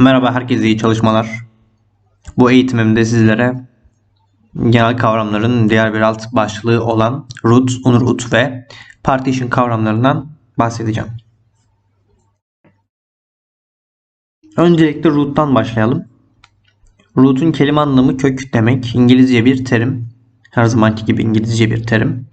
Merhaba herkese iyi çalışmalar. Bu eğitimimde sizlere genel kavramların diğer bir alt başlığı olan root, unroot ve partition kavramlarından bahsedeceğim. Öncelikle root'tan başlayalım. Root'un kelime anlamı kök demek. İngilizce bir terim. Her zamanki gibi İngilizce bir terim.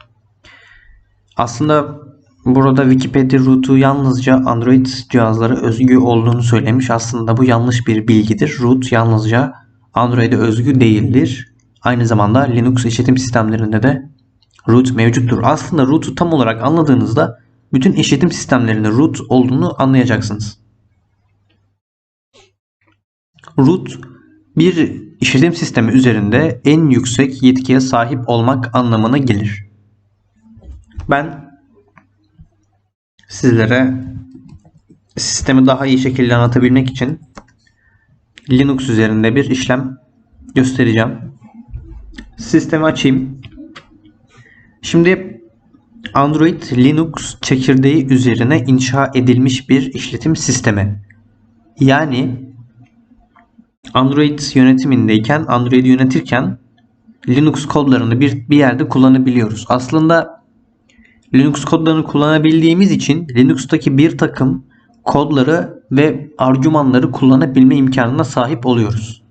Aslında burada Wikipedia root'u yalnızca Android cihazlara özgü olduğunu söylemiş. Aslında bu yanlış bir bilgidir. Root yalnızca Android'e özgü değildir. Aynı zamanda Linux işletim sistemlerinde de root mevcuttur. Aslında root'u tam olarak anladığınızda bütün işletim sistemlerinde root olduğunu anlayacaksınız. Root bir işletim sistemi üzerinde en yüksek yetkiye sahip olmak anlamına gelir. Ben sizlere sistemi daha iyi şekilde anlatabilmek için Linux üzerinde bir işlem göstereceğim. Sistemi açayım. Şimdi Android Linux çekirdeği üzerine inşa edilmiş bir işletim sistemi. Yani Android yönetimindeyken, Android'i yönetirken Linux kodlarını bir, bir yerde kullanabiliyoruz. Aslında Linux kodlarını kullanabildiğimiz için Linux'taki bir takım kodları ve argümanları kullanabilme imkanına sahip oluyoruz.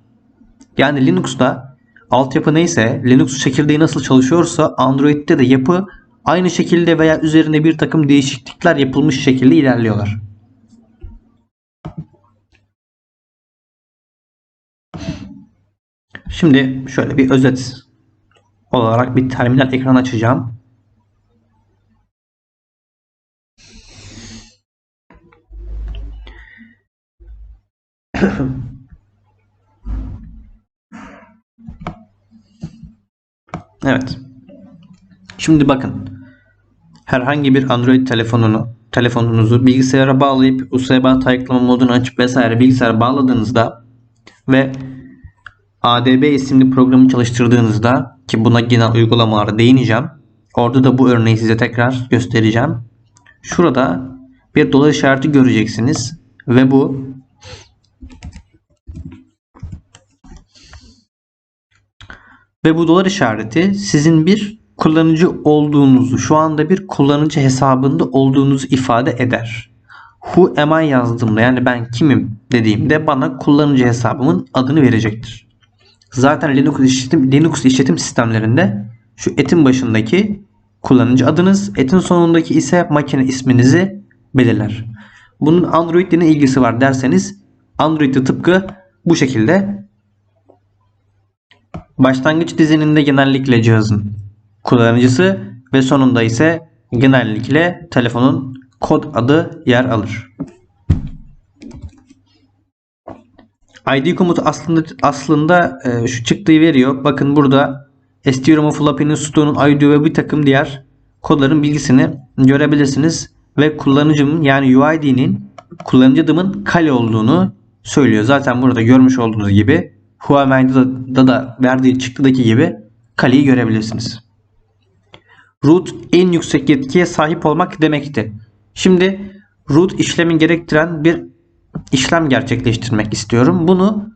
Yani Linux'ta altyapı neyse, Linux çekirdeği nasıl çalışıyorsa Android'de de yapı aynı şekilde veya üzerinde bir takım değişiklikler yapılmış şekilde ilerliyorlar. Şimdi şöyle bir özet olarak bir terminal ekran açacağım. evet. Şimdi bakın. Herhangi bir Android telefonunu telefonunuzu bilgisayara bağlayıp USB tayyıklama modunu açıp vesaire bilgisayara bağladığınızda ve ADB isimli programı çalıştırdığınızda ki buna genel uygulamalara değineceğim. Orada da bu örneği size tekrar göstereceğim. Şurada bir dolar işareti göreceksiniz ve bu ve bu dolar işareti sizin bir kullanıcı olduğunuzu, şu anda bir kullanıcı hesabında olduğunuzu ifade eder. Who am I yazdığımda yani ben kimim dediğimde bana kullanıcı hesabımın adını verecektir. Zaten Linux işletim, Linux işletim sistemlerinde şu etin başındaki kullanıcı adınız, etin sonundaki ise makine isminizi belirler. Bunun Android ile ilgisi var derseniz Android'de tıpkı bu şekilde başlangıç dizininde genellikle cihazın kullanıcısı ve sonunda ise genellikle telefonun kod adı yer alır. ID komutu aslında aslında e, şu çıktığı veriyor. Bakın burada STROM Floppy'nin Stone'un ID ve bir takım diğer kodların bilgisini görebilirsiniz ve kullanıcımın yani UID'nin kullanıcı adımın kale olduğunu söylüyor. Zaten burada görmüş olduğunuz gibi Huawei'de da, verdiği çıktıdaki gibi kaleyi görebilirsiniz. Root en yüksek yetkiye sahip olmak demekti. Şimdi root işlemi gerektiren bir işlem gerçekleştirmek istiyorum. Bunu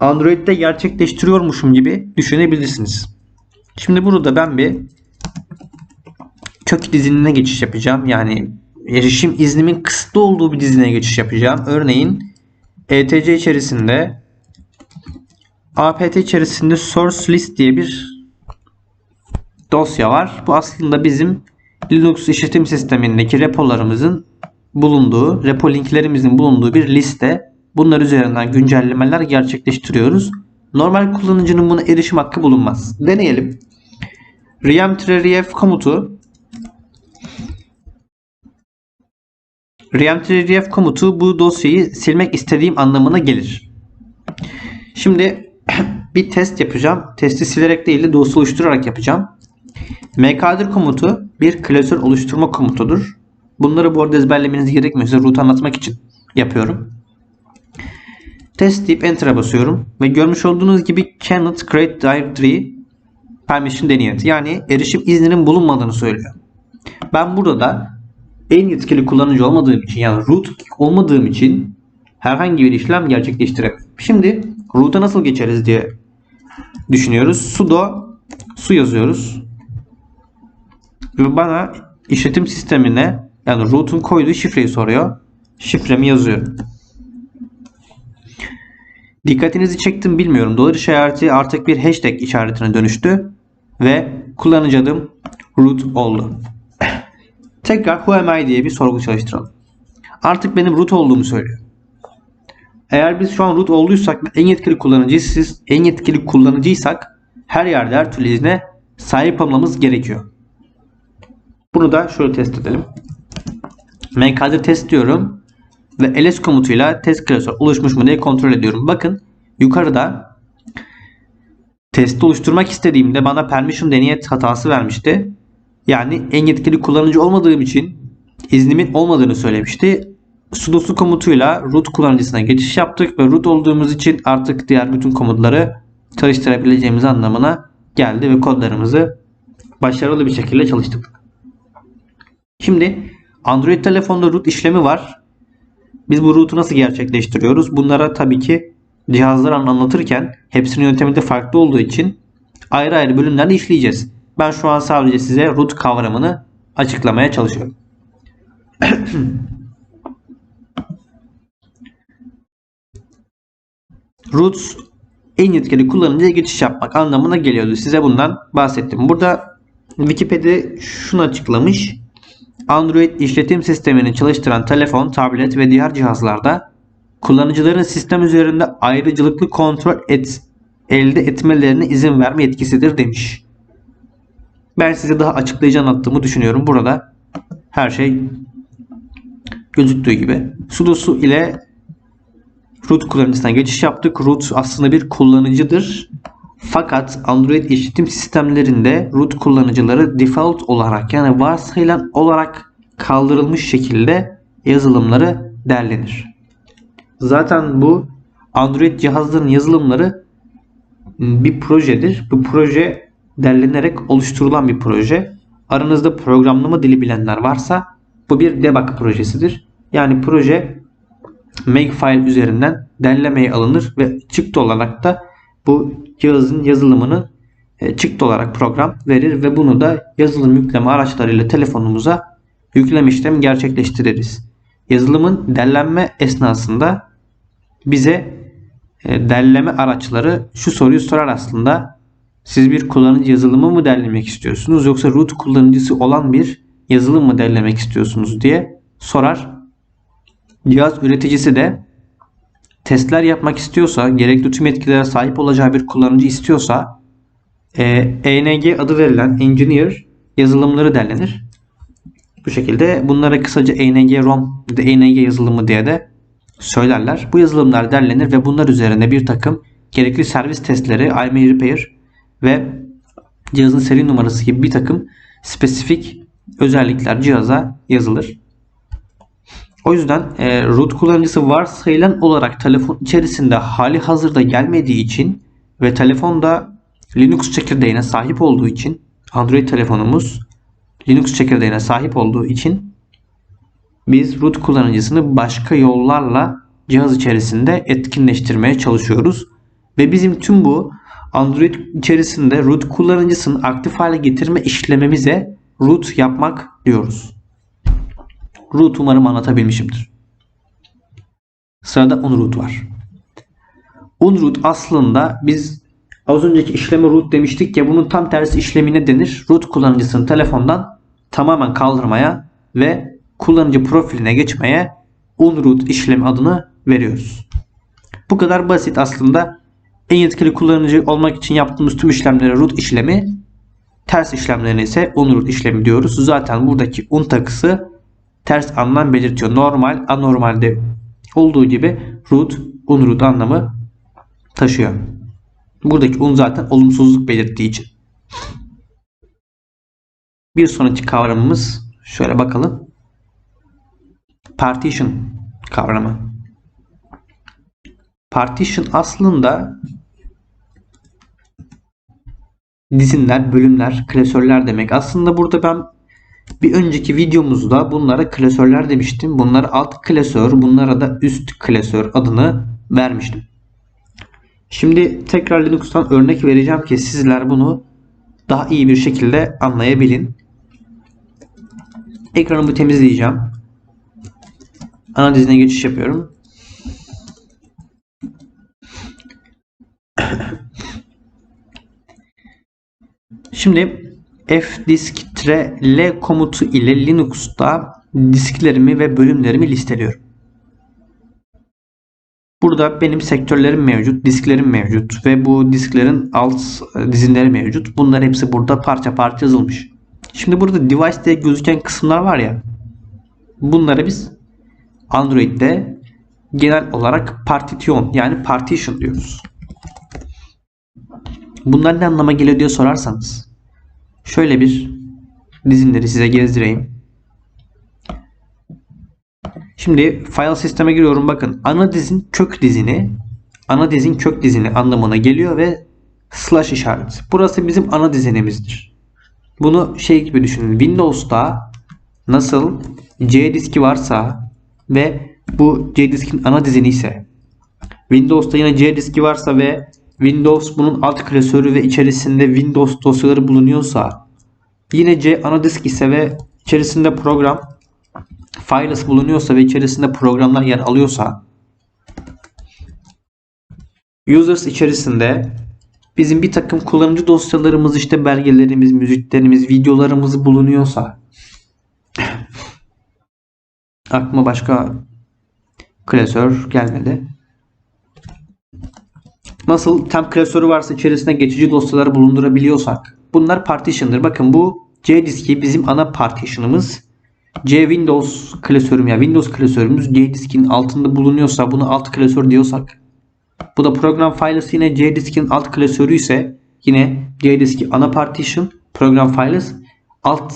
Android'de gerçekleştiriyormuşum gibi düşünebilirsiniz. Şimdi burada ben bir kök dizinine geçiş yapacağım. Yani erişim iznimin kısıtlı olduğu bir dizine geçiş yapacağım. Örneğin ETC içerisinde apt içerisinde source list diye bir dosya var. Bu aslında bizim Linux işletim sistemindeki repolarımızın bulunduğu, repo linklerimizin bulunduğu bir liste. Bunlar üzerinden güncellemeler gerçekleştiriyoruz. Rnormal kullanıcının buna erişim hakkı bulunmaz. Deneyelim. rem-ref komutu rem-ref komutu bu dosyayı silmek istediğim anlamına gelir. Şimdi bir test yapacağım. Testi silerek değil de dosya oluşturarak yapacağım. mkdir komutu bir klasör oluşturma komutudur. Bunları bu arada ezberlemeniz gerekmiyor. Size root anlatmak için yapıyorum. Test deyip enter'a basıyorum. Ve görmüş olduğunuz gibi cannot create directory permission denied. Yani erişim izninin bulunmadığını söylüyor. Ben burada da en yetkili kullanıcı olmadığım için yani root olmadığım için herhangi bir işlem gerçekleştiremiyor. Şimdi root'a nasıl geçeriz diye düşünüyoruz. sudo su yazıyoruz. Ve bana işletim sistemine yani root'un koyduğu şifreyi soruyor. Şifremi yazıyorum. Dikkatinizi çektim bilmiyorum. Dolar işareti artık bir hashtag işaretine dönüştü. Ve kullanıcı adım root oldu. Tekrar who am I diye bir sorgu çalıştıralım. Artık benim root olduğumu söylüyor. Eğer biz şu an root olduysak en yetkili kullanıcıyız, en yetkili kullanıcıysak her yerde her türlü izne sahip olmamız gerekiyor. Bunu da şöyle test edelim. mkdir test diyorum ve ls komutuyla test klasör oluşmuş mu diye kontrol ediyorum. Bakın yukarıda testi oluşturmak istediğimde bana permission deniyet hatası vermişti. Yani en yetkili kullanıcı olmadığım için iznimin olmadığını söylemişti. Sudo komutuyla root kullanıcısına geçiş yaptık ve root olduğumuz için artık diğer bütün komutları çalıştırabileceğimiz anlamına geldi ve kodlarımızı başarılı bir şekilde çalıştırdık. Şimdi Android telefonda root işlemi var. Biz bu root'u nasıl gerçekleştiriyoruz? Bunlara tabii ki cihazları anlatırken hepsinin yöntemi de farklı olduğu için ayrı ayrı bölümlerle işleyeceğiz. Ben şu an sadece size root kavramını açıklamaya çalışıyorum. root en yetkili kullanıcıya geçiş yapmak anlamına geliyordu. Size bundan bahsettim. Burada Wikipedia şunu açıklamış. Android işletim sistemini çalıştıran telefon, tablet ve diğer cihazlarda kullanıcıların sistem üzerinde ayrıcalıklı kontrol et, elde etmelerine izin verme yetkisidir demiş. Ben size daha açıklayıcı anlattığımı düşünüyorum. Burada her şey gözüktüğü gibi. sudosu ile root kullanıcısına geçiş yaptık. Root aslında bir kullanıcıdır. Fakat Android işletim sistemlerinde root kullanıcıları default olarak yani varsayılan olarak kaldırılmış şekilde yazılımları derlenir. Zaten bu Android cihazların yazılımları bir projedir. Bu proje derlenerek oluşturulan bir proje. Aranızda programlama dili bilenler varsa bu bir debug projesidir. Yani proje Makefile üzerinden derlemeye alınır ve çıktı olarak da bu cihazın yazılımını e, çıktı olarak program verir ve bunu da yazılım yükleme araçlarıyla telefonumuza yükleme işlemi gerçekleştiririz. Yazılımın derlenme esnasında bize e, derleme araçları şu soruyu sorar aslında. Siz bir kullanıcı yazılımı mı derlemek istiyorsunuz yoksa root kullanıcısı olan bir yazılım mı derlemek istiyorsunuz diye sorar. Cihaz üreticisi de testler yapmak istiyorsa, gerekli tüm etkilere sahip olacağı bir kullanıcı istiyorsa e, ENG adı verilen Engineer yazılımları derlenir. Bu şekilde bunlara kısaca ENG ROM, ENG yazılımı diye de söylerler. Bu yazılımlar derlenir ve bunlar üzerine bir takım gerekli servis testleri, IMEI Repair ve cihazın seri numarası gibi bir takım spesifik özellikler cihaza yazılır. O yüzden e, root kullanıcısı varsayılan olarak telefon içerisinde hali hazırda gelmediği için ve telefonda Linux çekirdeğine sahip olduğu için Android telefonumuz Linux çekirdeğine sahip olduğu için biz root kullanıcısını başka yollarla cihaz içerisinde etkinleştirmeye çalışıyoruz. Ve bizim tüm bu Android içerisinde root kullanıcısını aktif hale getirme işlemimize root yapmak diyoruz. Root umarım anlatabilmişimdir. Sırada unroot var. Unroot aslında biz az önceki işleme root demiştik ya bunun tam tersi işlemi ne denir? Root kullanıcısını telefondan tamamen kaldırmaya ve kullanıcı profiline geçmeye unroot işlemi adını veriyoruz. Bu kadar basit aslında. En yetkili kullanıcı olmak için yaptığımız tüm işlemlere root işlemi, ters işlemlerine ise unroot işlemi diyoruz. Zaten buradaki un takısı ters anlam belirtiyor. Normal, anormalde olduğu gibi root, unroot anlamı taşıyor. Buradaki un zaten olumsuzluk belirttiği için. Bir sonraki kavramımız şöyle bakalım. Partition kavramı. Partition aslında dizinler, bölümler, klasörler demek. Aslında burada ben Bir önceki videomuzda bunlara klasörler demiştim. Bunlara alt klasör, bunlara da üst klasör adını vermiştim. Şimdi tekrar Linux'tan örnek vereceğim ki sizler bunu daha iyi bir şekilde anlayabilin. Ekranımı temizleyeceğim. Ana dizine geçiş yapıyorum. Şimdi fdisk-l komutu ile Linux'ta disklerimi ve bölümlerimi listeliyorum. Burada benim sektörlerim mevcut, disklerim mevcut ve bu disklerin alt dizinleri mevcut. Bunlar hepsi burada parça parça yazılmış. Şimdi burada device diye gözüken kısımlar var ya. Bunları biz Android'de genel olarak partition yani partition diyoruz. Bunlar ne anlama geliyor diye sorarsanız şöyle bir dizinleri size gezdireyim. Şimdi file sisteme giriyorum. Bakın ana dizin kök dizini ana dizin kök dizini anlamına geliyor ve slash işareti. Burası bizim ana dizinimizdir. Bunu şey gibi düşünün. Windows'ta nasıl C diski varsa ve bu C diskin ana dizini ise Windows'ta yine C diski varsa ve Windows bunun alt klasörü ve içerisinde Windows dosyaları bulunuyorsa yine C ana disk ise ve içerisinde program files bulunuyorsa ve içerisinde programlar yer alıyorsa users içerisinde bizim bir takım kullanıcı dosyalarımız işte belgelerimiz, müziklerimiz, videolarımız bulunuyorsa aklıma başka klasör gelmedi. Nasıl temp klasörü varsa içerisinde geçici dosyaları bulundurabiliyorsak bunlar partition'dır. Bakın bu C diski bizim ana partition'ımız. C Windows klasörüm ya Windows klasörümüz C diskin altında bulunuyorsa bunu alt klasör diyorsak bu da program files yine C diskin alt klasörü ise yine C diski ana partition program files alt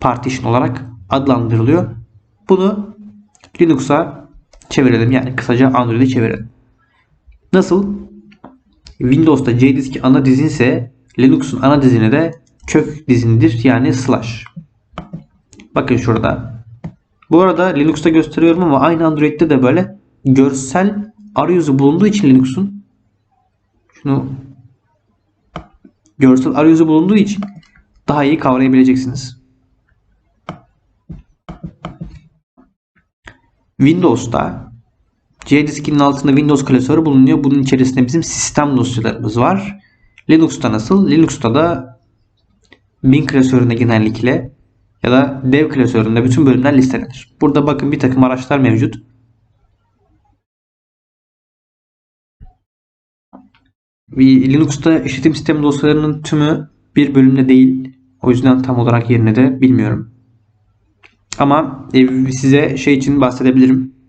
partition olarak adlandırılıyor. Bunu Linux'a çevirelim yani kısaca Android'e çevirelim. Nasıl? Windows'ta C diski ana dizinse Linux'un ana dizini de kök dizindir yani slash. Bakın şurada. Bu arada Linux'ta gösteriyorum ama aynı Android'de de böyle görsel arayüzü bulunduğu için Linux'un şunu görsel arayüzü bulunduğu için daha iyi kavrayabileceksiniz. Windows'ta C diskinin altında Windows klasörü bulunuyor. Bunun içerisinde bizim sistem dosyalarımız var. Linux'ta nasıl? Linux'ta da bin klasöründe genellikle ya da dev klasöründe bütün bölümler listelenir. Burada bakın bir takım araçlar mevcut. Linux'ta işletim sistemi dosyalarının tümü bir bölümde değil. O yüzden tam olarak yerini de bilmiyorum. Ama size şey için bahsedebilirim.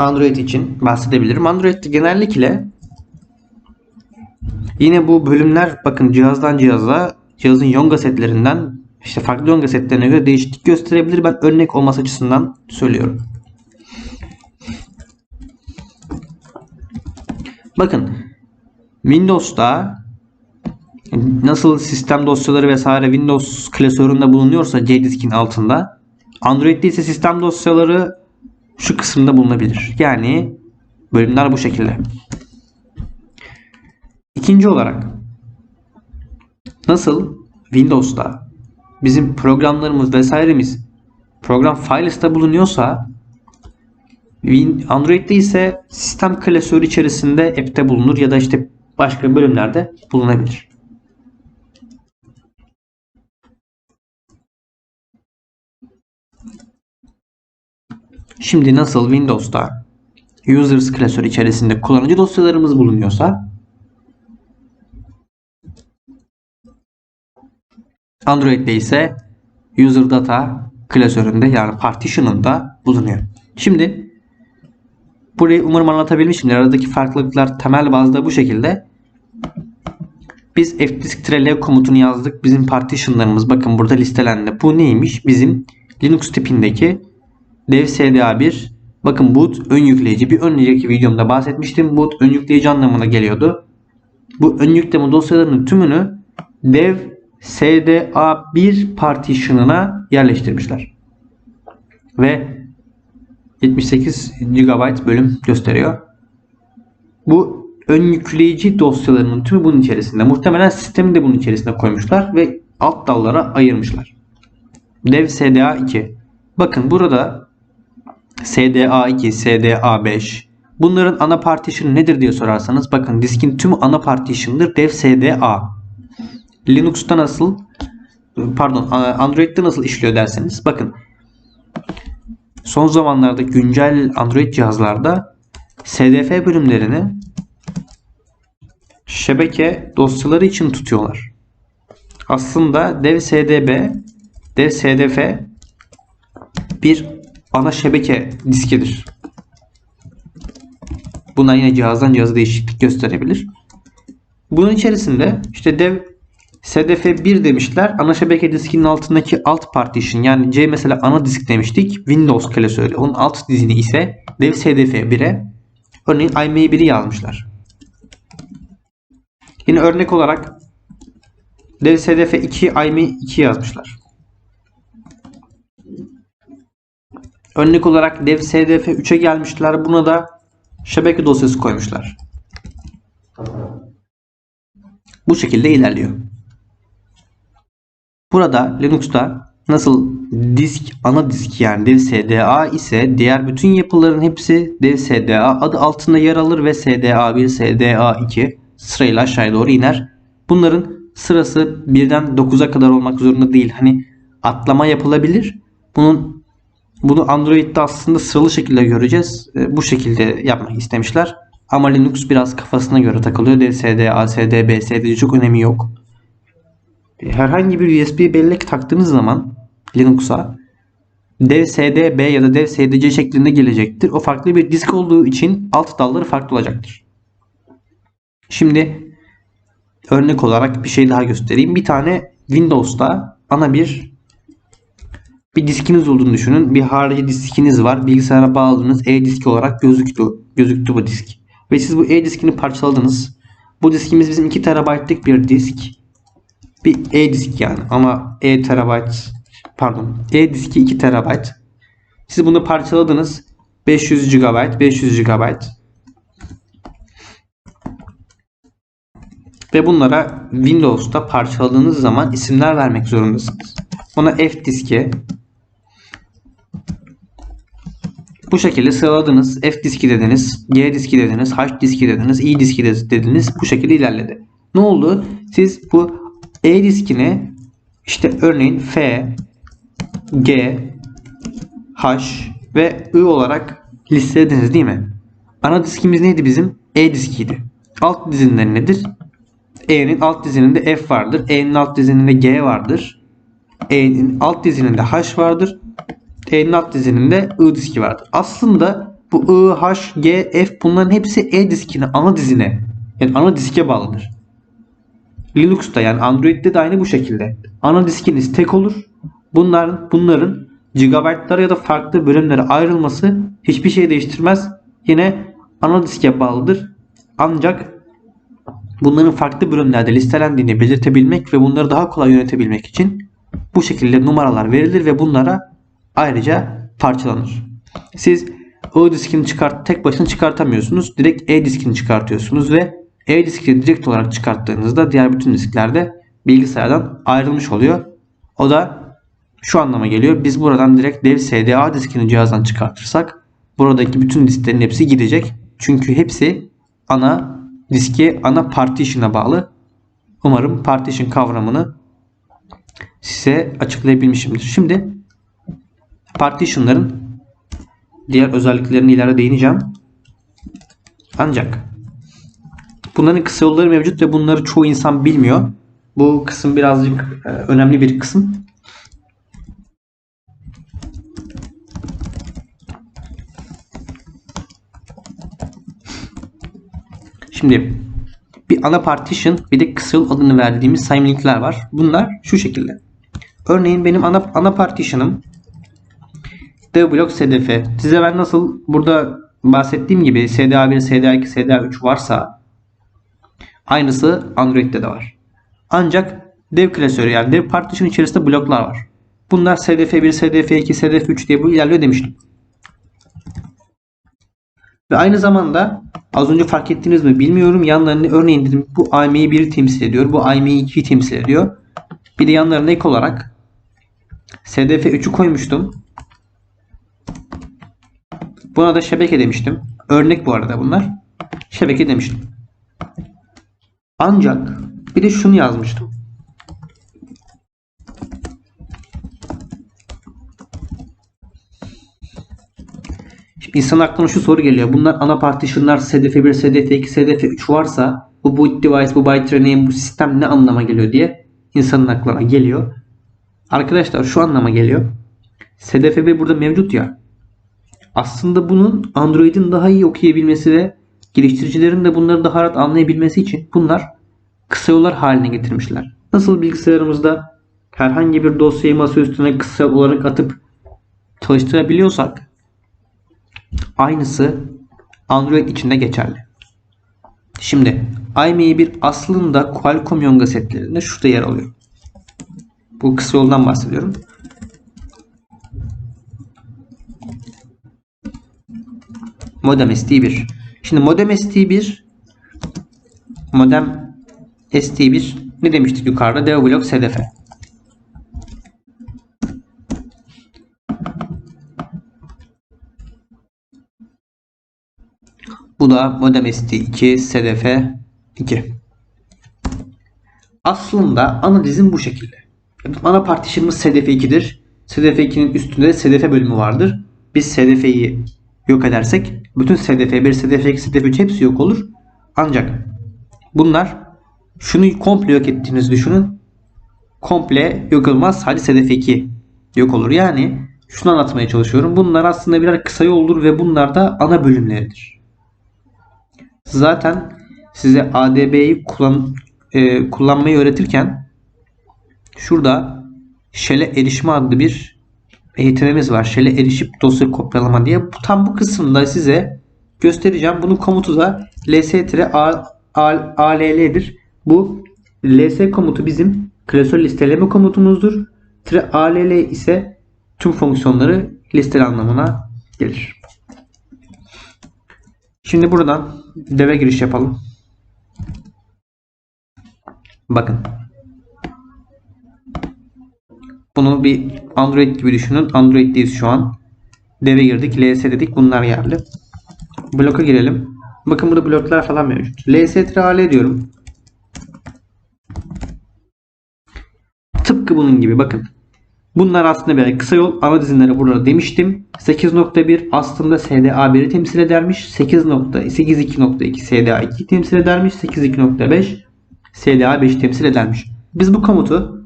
Android için bahsedebilirim. Android'de genellikle Yine bu bölümler bakın cihazdan cihaza cihazın yonga setlerinden işte farklı yonga setlerine göre değişiklik gösterebilir. Ben örnek olması açısından söylüyorum. Bakın Windows'ta nasıl sistem dosyaları vesaire Windows klasöründe bulunuyorsa C diskin altında Android'de ise sistem dosyaları şu kısımda bulunabilir. Yani bölümler bu şekilde. İkinci olarak nasıl Windows'ta bizim programlarımız vesairemiz program files'ta bulunuyorsa Android'de ise sistem klasörü içerisinde app'te bulunur ya da işte başka bölümlerde bulunabilir. Şimdi nasıl Windows'ta users klasörü içerisinde kullanıcı dosyalarımız bulunuyorsa Android'de ise user data klasöründe yani partition'ında bulunuyor. Şimdi burayı umarım anlatabilmişimdir. Aradaki farklılıklar temel bazda bu şekilde. Biz fdisk-l komutunu yazdık. Bizim partition'larımız bakın burada listelendi. Bu neymiş? Bizim Linux tipindeki dev SDA1 bakın boot ön yükleyici. Bir önceki videomda bahsetmiştim. Boot ön yükleyici anlamına geliyordu. Bu ön yükleme dosyalarının tümünü dev SDA1 partition'ına yerleştirmişler. Ve 78 GB bölüm gösteriyor. Bu ön yükleyici dosyalarının tümü bunun içerisinde. Muhtemelen sistemi de bunun içerisine koymuşlar ve alt dallara ayırmışlar. Dev SDA 2. Bakın burada SDA 2, SDA 5. Bunların ana partition nedir diye sorarsanız bakın diskin tümü ana partition'dır. Dev SDA. Linux'ta nasıl pardon Android'de nasıl işliyor derseniz bakın son zamanlarda güncel Android cihazlarda SDF bölümlerini şebeke dosyaları için tutuyorlar. Aslında dev SDB, dev SDF bir ana şebeke diskidir. Bunlar yine cihazdan cihaza değişiklik gösterebilir. Bunun içerisinde işte dev SDF1 demişler. Ana şebeke diskinin altındaki alt partition yani C mesela ana disk demiştik. Windows klasörü. Onun alt dizini ise dev SDF1'e örneğin IMEI1'i yazmışlar. Yine örnek olarak dev SDF2 IMEI2 yazmışlar. Örnek olarak dev SDF3'e gelmişler. Buna da şebeke dosyası koymuşlar. Bu şekilde ilerliyor. Burada Linux'ta nasıl disk ana disk yani dev SDA ise diğer bütün yapıların hepsi dev SDA adı altında yer alır ve SDA1, SDA2 sırayla aşağıya doğru iner. Bunların sırası birden 9'a kadar olmak zorunda değil. Hani atlama yapılabilir. Bunun bunu Android'de aslında sıralı şekilde göreceğiz. E, bu şekilde yapmak istemişler. Ama Linux biraz kafasına göre takılıyor. DSD, ASD, BSD çok önemi yok. E, herhangi bir USB bellek taktığınız zaman Linux'a dev SDB ya da dev SDC şeklinde gelecektir. O farklı bir disk olduğu için alt dalları farklı olacaktır. Şimdi örnek olarak bir şey daha göstereyim. Bir tane Windows'ta ana bir bir diskiniz olduğunu düşünün. Bir harici diskiniz var. Bilgisayara bağladığınız e-diski olarak gözüktü. Gözüktü bu disk. Ve siz bu e-diskini parçaladınız. Bu diskimiz bizim 2 TB'lık bir disk. Bir e-disk yani ama e terabayt pardon e-diski 2 TB. Siz bunu parçaladınız. 500 GB, 500 GB. Ve bunlara Windows'ta parçaladığınız zaman isimler vermek zorundasınız. Buna F diski, bu şekilde sıraladınız. F diski dediniz, G diski dediniz, H diski dediniz, I diski dediniz. Bu şekilde ilerledi. Ne oldu? Siz bu E diskini işte örneğin F, G, H ve I olarak listelediniz değil mi? Ana diskimiz neydi bizim? E diskiydi. Alt dizinler nedir? E'nin alt dizininde F vardır. E'nin alt dizininde G vardır. E'nin alt dizininde H vardır. E'nin alt dizininde I diski vardır. Aslında bu I, H, G, F bunların hepsi E diskine, ana dizine yani ana diske bağlıdır. Linux'ta yani Android'de de aynı bu şekilde. Ana diskiniz tek olur. Bunların bunların gigabaytlara ya da farklı bölümlere ayrılması hiçbir şey değiştirmez. Yine ana diske bağlıdır. Ancak bunların farklı bölümlerde listelendiğini belirtebilmek ve bunları daha kolay yönetebilmek için bu şekilde numaralar verilir ve bunlara ayrıca parçalanır. Siz O diskini çıkart tek başına çıkartamıyorsunuz. Direkt E diskini çıkartıyorsunuz ve E diskini direkt olarak çıkarttığınızda diğer bütün disklerde bilgisayardan ayrılmış oluyor. O da şu anlama geliyor. Biz buradan direkt dev SDA diskini cihazdan çıkartırsak buradaki bütün disklerin hepsi gidecek. Çünkü hepsi ana diske, ana partition'a bağlı. Umarım partition kavramını size açıklayabilmişimdir. Şimdi partition'ların diğer özelliklerine ileride değineceğim. Ancak bunların kısa yolları mevcut ve bunları çoğu insan bilmiyor. Bu kısım birazcık e, önemli bir kısım. Şimdi bir ana partition bir de kısa yol adını verdiğimiz sayım linkler var. Bunlar şu şekilde. Örneğin benim ana, ana partition'ım dev blok SDF. Size ben nasıl burada bahsettiğim gibi SDA1, SDA2, SDA3 varsa aynısı Android'de de var. Ancak dev klasörü yani dev partition içerisinde bloklar var. Bunlar SDF1, SDF2, SDF3 diye bu ilerliyor demiştim. Ve aynı zamanda az önce fark ettiniz mi bilmiyorum yanlarını örneğin dedim bu IME'yi 1 temsil ediyor. Bu IME'yi 2 temsil ediyor. Bir de yanlarına ek olarak SDF3'ü koymuştum. Buna da şebeke demiştim. Örnek bu arada bunlar. Şebeke demiştim. Ancak bir de şunu yazmıştım. Şimdi insan aklına şu soru geliyor. Bunlar ana partitionlar SDF1, SDF2, SDF3 varsa bu boot device, bu byte rename, bu sistem ne anlama geliyor diye insanın aklına geliyor. Arkadaşlar şu anlama geliyor. SDF1 burada mevcut ya. Aslında bunun Android'in daha iyi okuyabilmesi ve geliştiricilerin de bunları daha rahat anlayabilmesi için bunlar kısa yollar haline getirmişler. Nasıl bilgisayarımızda herhangi bir dosyayı masa üstüne kısa olarak atıp çalıştırabiliyorsak aynısı Android içinde geçerli. Şimdi iMe1 aslında Qualcomm Yonga setlerinde şurada yer alıyor. Bu kısa yoldan bahsediyorum. Modem ST1. Şimdi modem ST1 modem ST1 ne demiştik yukarıda? Dev blok SDF. Bu da modem ST2 SDF 2. Aslında ana dizim bu şekilde. Ana partition'ımız SDF2'dir. SDF2'nin üstünde SDF bölümü vardır. Biz SDF'yi yok edersek bütün SDF1, SDF2, SDF3 hepsi yok olur. Ancak bunlar şunu komple yok ettiğinizi düşünün. Komple yok olmaz. Sadece SDF2 yok olur. Yani şunu anlatmaya çalışıyorum. Bunlar aslında birer kısa yoldur ve bunlar da ana bölümleridir. Zaten size ADB'yi kullan, e, kullanmayı öğretirken şurada Shell'e erişme adlı bir eğitimimiz var. Shell'e erişip dosya kopyalama diye. Tam bu kısımda size göstereceğim. Bunun komutu da ls-all'dir. Bu ls komutu bizim klasör listeleme komutumuzdur. -all ise tüm fonksiyonları listele anlamına gelir. Şimdi buradan deve giriş yapalım. Bakın. Bunu bir Android gibi düşünün. Android'deyiz şu an. Deve girdik. ls dedik. Bunlar yerli. Bloka girelim. Bakın burada bloklar falan mevcut. ls-al diyorum. Tıpkı bunun gibi bakın. Bunlar aslında böyle kısa yol ana dizinleri burada demiştim. 8.1 aslında SDA1'i temsil edermiş. 8.82.2 SDA2'yi temsil edermiş. 8.2.5 SDA5'i temsil edermiş. Biz bu komutu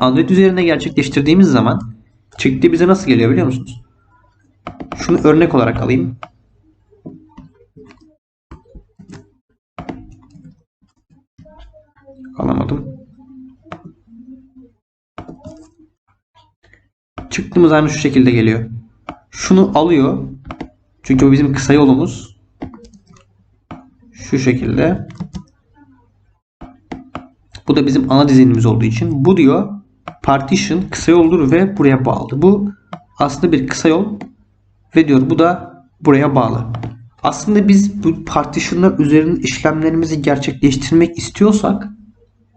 Android üzerinde gerçekleştirdiğimiz zaman çıktı bize nasıl geliyor biliyor musunuz? Şunu örnek olarak alayım. Alamadım. Çıktığımız aynı şu şekilde geliyor. Şunu alıyor. Çünkü o bizim kısa yolumuz. Şu şekilde. Bu da bizim ana dizinimiz olduğu için. Bu diyor partition kısa yoldur ve buraya bağlı. Bu aslında bir kısa yol ve diyor bu da buraya bağlı. Aslında biz bu partitionlar üzerinde işlemlerimizi gerçekleştirmek istiyorsak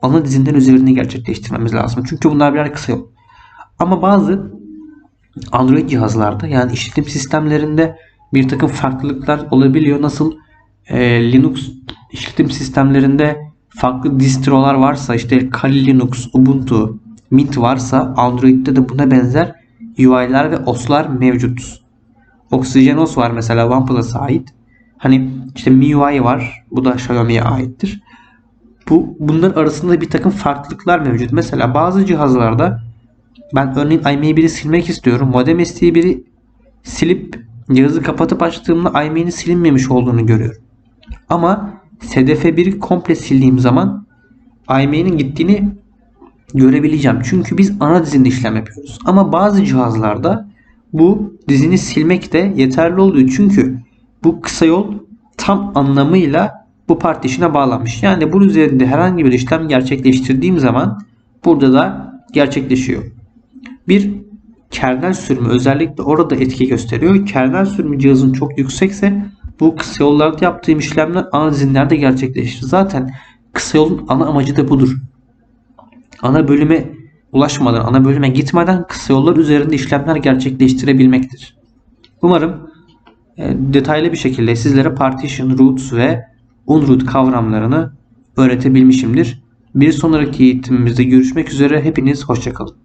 ana dizinden üzerinde gerçekleştirmemiz lazım. Çünkü bunlar birer kısa yol. Ama bazı Android cihazlarda yani işletim sistemlerinde bir takım farklılıklar olabiliyor. Nasıl e, Linux işletim sistemlerinde farklı distrolar varsa işte Kali Linux, Ubuntu, Mint varsa Android'de de buna benzer UI'ler ve OS'lar mevcut. OxygenOS var mesela OnePlus'a ait. Hani işte MIUI var. Bu da Xiaomi'ye aittir. Bu bunların arasında bir takım farklılıklar mevcut. Mesela bazı cihazlarda ben örneğin iMe'i silmek istiyorum. Modem ST1'i silip cihazı kapatıp açtığımda iMe'nin silinmemiş olduğunu görüyorum. Ama SDF1'i komple sildiğim zaman iMe'nin gittiğini görebileceğim. Çünkü biz ana dizinde işlem yapıyoruz. Ama bazı cihazlarda bu dizini silmek de yeterli oluyor. Çünkü bu kısa yol tam anlamıyla bu partişine bağlanmış. Yani bunun üzerinde herhangi bir işlem gerçekleştirdiğim zaman burada da gerçekleşiyor. Bir kernel sürümü özellikle orada etki gösteriyor. Kernel sürümü cihazın çok yüksekse bu kısa yollarda yaptığım işlemler ana dizinlerde gerçekleşir. Zaten kısa yolun ana amacı da budur. Ana bölüme ulaşmadan, ana bölüme gitmeden kısa yollar üzerinde işlemler gerçekleştirebilmektir. Umarım e, detaylı bir şekilde sizlere partition root ve unroot kavramlarını öğretebilmişimdir. Bir sonraki eğitimimizde görüşmek üzere. Hepiniz hoşçakalın.